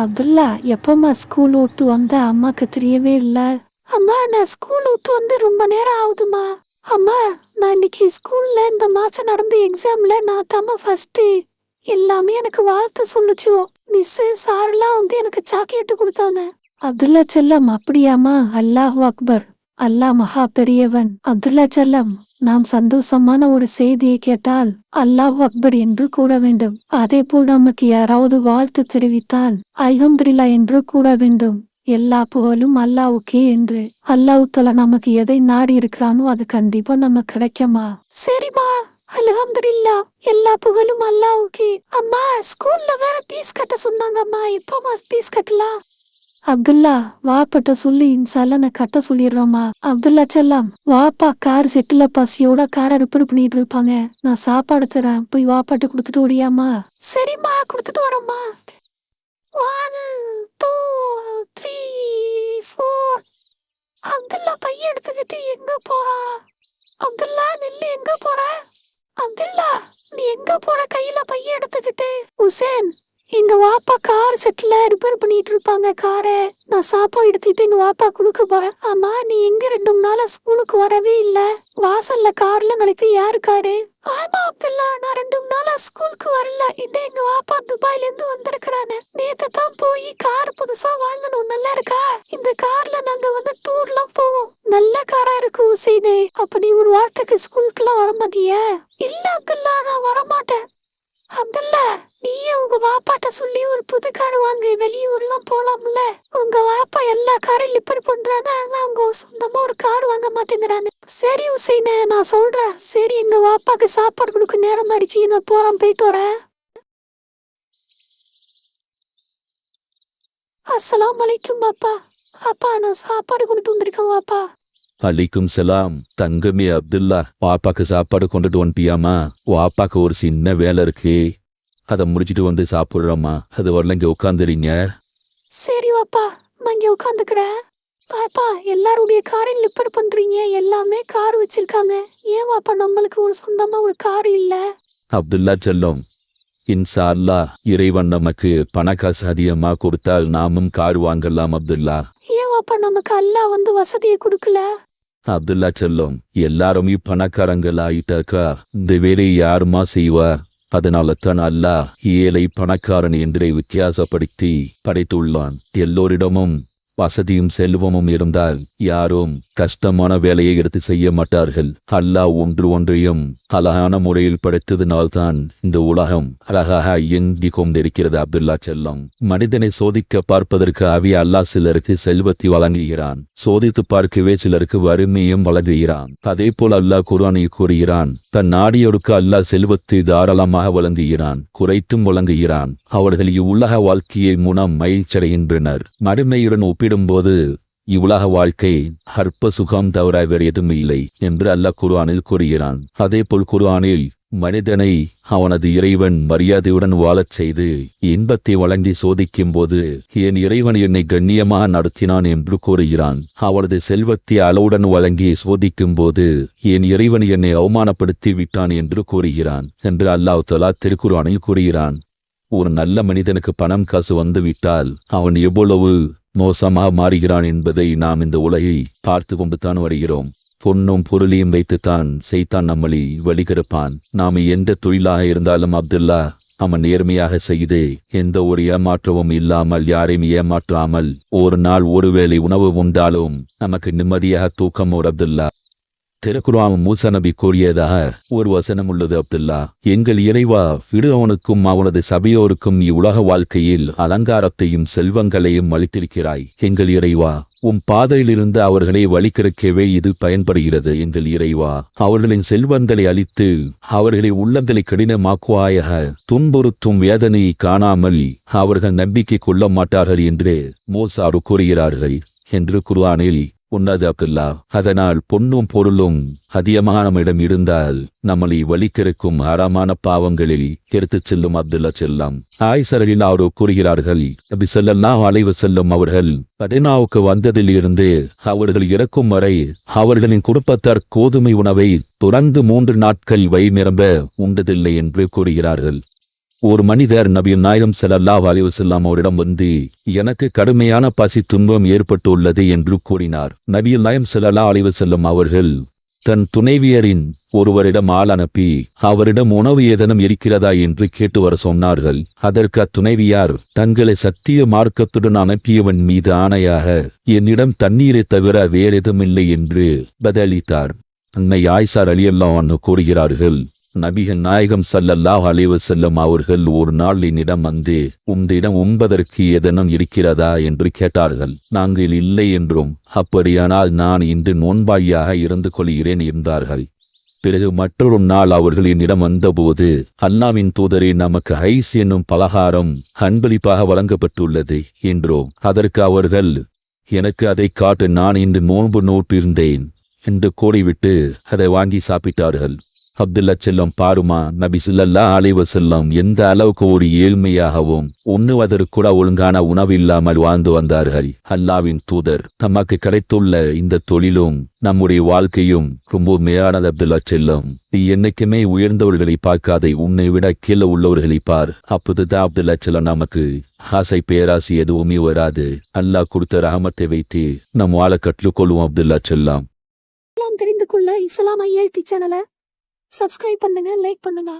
Abdullah எப்பம்மா school விட்டு வந்த அம்மாக்கு தெரியவே இல்லை? அம்மா நான் ஸ்கூல் விட்டு வந்து ரொம்ப நேரம் ஆகுதுமா? அம்மா நான் இன்னைக்கு ஸ்கூல்ல இந்த மாசம் நடந்த எக்ஸாம்ல நான் தாம ஃபர்ஸ்ட் எல்லாமே எனக்கு வாழ்த்து சொல்லுச்சு. மிஸ்ஸு சார்லாம் வந்து எனக்கு சாக்லேட்டு கொடுத்தாங்க. அப்துல்லா செல்லம் அப்படியாமா அல்லாஹ் அக்பர். அல்லாஹ் மகா பெரியவன். அப்துல்லா செல்லம் நாம் சந்தோஷமான ஒரு செய்தியை கேட்டால் அல்லாஹ் அக்பர் என்று கூற வேண்டும். அதே போல் நமக்கு யாராவது வாழ்த்து தெரிவித்தால் அல்ஹம்துல்லா என்று கூற வேண்டும். எல்லா புகழும் அல்லாவுக்கே என்று. அல்லாஹ் நமக்கு எதை நாடி இருக்கிறானோ அது கண்டிப்பா நமக்கு கிடைக்குமா? சரிம்மா. அலகம்துல்லா எல்லா புகழும் அல்லாவுக்கே அம்மா ஸ்கூல்ல வேற பீஸ் கட்ட சொன்னாங்க அம்மா எப்பமா ஃபீஸ் கட்டலாம்? அப்துல்லா வாப்பட்ட சொல்லி இன்சால சலனை கட்ட சொல்லிடுறோமா அப்துல்லா செல்லாம் வாப்பா கார் செட்டில பசியோட காரை ரிப்பேர் பண்ணிட்டு இருப்பாங்க. நான் சாப்பாடு தரேன் போய் வாப்பாட்டு கொடுத்துட்டு ஓடியாமா சரிம்மா கொடுத்துட்டு வரோம்மா one two three four Abdullah பையன் எடுத்துக்கிட்டு எங்க போறா? அப்துல்லா நெல்லு எங்க போற? அப்துல்லா நீ எங்க போற? கையில பையன் எடுத்துக்கிட்டு. ஹுசேன் எங்க வாப்பா கார் செட்ல ரிப்பேர் பண்ணிட்டு இருப்பாங்க காரை நான் சாப்பாடு எடுத்துட்டு எங்க வாப்பா கொடுக்க போறேன். ஆமா நீ எங்க ரெண்டு மூணு நாளா ஸ்கூலுக்கு வரவே இல்ல. வாசல்ல கார்ல நினைக்க யாரு காரு ஆமா அப்துல்லா நான் ரெண்டு மூணு நாளா ஸ்கூலுக்கு வரல. இந்த எங்க வாப்பா துபாயில இருந்து வந்திருக்கிறானே நேத்து தான் போய் கார் புதுசா வாங்கணும். நல்லா இருக்கா? இந்த கார்ல நாங்க வந்து டூர்லாம் போவோம். நல்ல காரா இருக்கு உசைனே. அப்ப நீ ஒரு வாரத்துக்கு ஸ்கூலுக்குலாம் வர மாட்டியா? இல்ல அப்துல்லா நான் வரமாட்டேன். அப்துல்லா நீயே உங்க வாப்பாட்ட சொல்லி ஒரு புது கார் வாங்கி. வெளியூர்லாம் போலாம்ல. உங்க வாப்பா எல்லா காரையும் லிப்பர் பண்றாங்க. ஆனா அவங்க சொந்தமா ஒரு கார் வாங்க மாட்டேங்கிறாங்க. சரி உசைன நான் சொல்றேன். சரி எங்க வாப்பாக்கு சாப்பாடு கொடுக்க நேரம் ஆயிடுச்சு. நான் போறேன் போயிட்டு வரேன். அஸ்லாம் வலைக்கும் அப்பா அப்பா நான் சாப்பாடு கொடுத்து வந்திருக்கேன் வாப்பா. அலிக்கும் சலாம் தங்கமே அப்துல்லா வாப்பாக்கு சாப்பாடு கொண்டுட்டு வந்துட்டியாமா வாப்பாக்கு ஒரு சின்ன வேலை இருக்கு. அதை முடிச்சிட்டு வந்து சாப்பிடுறோமா அது வரல இங்க உட்காந்துறீங்க சரி வாப்பா நான் இங்க உட்காந்துக்கிறேன் பாப்பா எல்லாருடைய காரையும் லிப்பர் பண்றீங்க. எல்லாமே கார் வச்சிருக்காங்க. ஏன் வாப்பா நம்மளுக்கு ஒரு சொந்தமா ஒரு கார் இல்ல? அப்துல்லா செல்லம் இன்சா அல்லாஹ் இறைவன் நமக்கு பணக்காசு அதிகமா கொடுத்தால் நாமும் கார் வாங்கலாம் அப்துல்லா. ஏன் வாப்பா நமக்கு அல்லாஹ் வந்து வசதியை கொடுக்கல? அப்துல்லா செல்லம் எல்லாருமே பணக்காரங்கள் ஆயிட்டாக்கா இந்த வேலையை யாருமா செய்வார் அதனால தான் அல்லாஹ் ஏழை பணக்காரன் என்று வித்தியாசப்படுத்தி படைத்துள்ளான். எல்லோரிடமும் வசதியும் செல்வமும் இருந்தால் யாரும் கஷ்டமான வேலையை எடுத்து செய்ய மாட்டார்கள். அல்லாஹ் ஒன்று ஒன்றையும் அழகான முறையில் படைத்ததினால்தான் இந்த உலகம் அழகாக இயங்கிக் கொண்டிருக்கிறது அப்துல்லா செல்லம். மனிதனை சோதிக்க பார்ப்பதற்கு அவி அல்லாஹ் சிலருக்கு செல்வத்தை வழங்குகிறான். சோதித்து பார்க்கவே சிலருக்கு வறுமையும் வழங்குகிறான். அதே போல் அல்லாஹ் குரானை கூறுகிறான் தன் நாடியோருக்கு அல்லாஹ் செல்வத்தை தாராளமாக வழங்குகிறான் குறைத்தும் வழங்குகிறான். அவர்கள் இவ்வுலக வாழ்க்கையை மூலம் மகிழ்ச்சியடைகின்றனர் மறுமையுடன் ஒப்பிடும்போது இவ்வுலக வாழ்க்கை அற்ப சுகம் தவிர வேறு எதுவும் இல்லை என்று அல்லாஹ் குர்ஆனில் கூறுகிறான். அதே போல் குர்ஆனில் மனிதனை அவனது இறைவன் மரியாதையுடன் வாழச் செய்து இன்பத்தை வழங்கி சோதிக்கும் போது என் இறைவன் என்னை கண்ணியமாக நடத்தினான் என்று கூறுகிறான். அவனது செல்வத்தை அளவுடன் வழங்கி சோதிக்கும் போது என் இறைவன் என்னை அவமானப்படுத்தி விட்டான் என்று கூறுகிறான். என்று அல்லாஹ் தலா திருக்குறானில் கூறுகிறான். ஒரு நல்ல மனிதனுக்கு பணம் காசு வந்துவிட்டால் அவன் எவ்வளவு மோசமாக மாறுகிறான் என்பதை நாம் இந்த உலகை பார்த்து கொண்டுதான் வருகிறோம். பொன்னும் பொருளையும் வைத்துத்தான் செய்தான் நம்மளை வழிகெடுப்பான். நாம் எந்த தொழிலாக இருந்தாலும் அப்துல்லா அவன் நேர்மையாக செய்து எந்த ஒரு ஏமாற்றமும் இல்லாமல் யாரையும் ஏமாற்றாமல் ஒரு நாள் ஒருவேளை உணவு உண்டாலும் நமக்கு நிம்மதியாக தூக்கம் ஒரு அப்துல்லா. திருக்குறான் மூசா நபி கூறியதாக ஒரு வசனம் உள்ளது அப்துல்லா. எங்கள் இறைவா விடுவனுக்கும் அவனது சபையோருக்கும் இவ்வுலக வாழ்க்கையில் அலங்காரத்தையும் செல்வங்களையும் அளித்திருக்கிறாய். எங்கள் இறைவா உம் பாதையிலிருந்து அவர்களை வழிக்கிறக்கவே இது பயன்படுகிறது. எங்கள் இறைவா அவர்களின் செல்வங்களை அளித்து அவர்களை உள்ளங்களை கடினமாக்குவாயாக. துன்புறுத்தும் வேதனையை காணாமல் அவர்கள் நம்பிக்கை கொள்ள மாட்டார்கள் என்று மோசாரு கூறுகிறார்கள். என்று குர்ஆனில் உன்னது அப்துல்லா அதனால் பொன்னும் பொருளும் அதிகமானமிடம் இருந்தால் நம்மளை வலிக்கிறக்கும் ஆறாமான பாவங்களில் எடுத்துச் செல்லும் அப்துல்லா செல்லம். ஆய்சரலில் அவரோ கூறுகிறார்கள் நபி செல்லல்லா அலைவு செல்லும் அவர்கள் பதினாவுக்கு வந்ததில் இருந்து அவர்கள் இறக்கும் வரை அவர்களின் குடும்பத்தார் கோதுமை உணவை தொடர்ந்து மூன்று நாட்கள் வயிநிரம்ப உண்டதில்லை என்று கூறுகிறார்கள். ஒரு மனிதர் நபி நாயகம் செல்லல்லா அலைஹி அவரிடம் வந்து எனக்கு கடுமையான பசி துன்பம் ஏற்பட்டுள்ளது என்று கூறினார். நபி நாயம் செல்லல்லா அலிவசல்லம் அவர்கள் தன் துணைவியரின் ஒருவரிடம் ஆள் அனுப்பி அவரிடம் உணவு ஏதேனும் இருக்கிறதா? என்று கேட்டு வர சொன்னார்கள். அதற்கு அத்துணைவியார் தங்களை சத்திய மார்க்கத்துடன் அனுப்பியவன் மீது ஆணையாக என்னிடம் தண்ணீரை தவிர வேறெதுமில்லை என்று பதிலளித்தார். அன்னை ஆய்சார் அலியல்லாம் அன்னு கூறுகிறார்கள் நபிகள் நாயகம் சல்லல்லாஹ் அலைஹி செல்லும் அவர்கள் ஒரு நாள் என்னிடம் வந்து உம்மிடம் உண்பதற்கு எதனும் இருக்கிறதா? என்று கேட்டார்கள். நாங்கள் இல்லை என்றும் அப்படியானால் நான் இன்று நோன்பாயாக இருந்து கொள்கிறேன் என்றார்கள். பிறகு மற்றொரு நாள் அவர்கள் என்னிடம் வந்தபோது அல்லாவின் தூதரே நமக்கு ஐஸ் என்னும் பலகாரம் அன்பளிப்பாக வழங்கப்பட்டுள்ளது என்றோம். அதற்கு அவர்கள் எனக்கு அதை காட்டு நான் இன்று நோன்பு நோட்டிருந்தேன் என்று கூறிவிட்டு அதை வாங்கி சாப்பிட்டார்கள். அப்துல்லா செல்லம் பாருமா நபி சுல்லல்லா அலைஹி செல்லம் எந்த அளவுக்கு ஒரு ஏழ்மையாகவும் உண்ணுவதற்கு கூட ஒழுங்கான உணவு இல்லாமல் வாழ்ந்து வந்தார்கள். அல்லாவின் தூதர் தமக்கு கிடைத்துள்ள இந்த தொழிலும் நம்முடைய வாழ்க்கையும் ரொம்ப மேலானது அப்துல்லா செல்லம். நீ என்னைக்குமே உயர்ந்தவர்களை பார்க்காதே உன்னை விட கீழே உள்ளவர்களை பார். அப்போதுதான் அப்துல்லா செல்லம் நமக்கு ஆசை பேராசை எதுவுமே வராது. அல்லாஹ் கொடுத்த ரஹமத்தை வைத்து நம் வாழ கற்றுக்கொள்வோம் அப்துல்லா செல்லம். தெரிந்து கொள்ள இஸ்லாம் ஐஎல்டி சேனலை சப்ஸ்கிரைப் பண்ணுங்க லைக் பண்ணுங்க.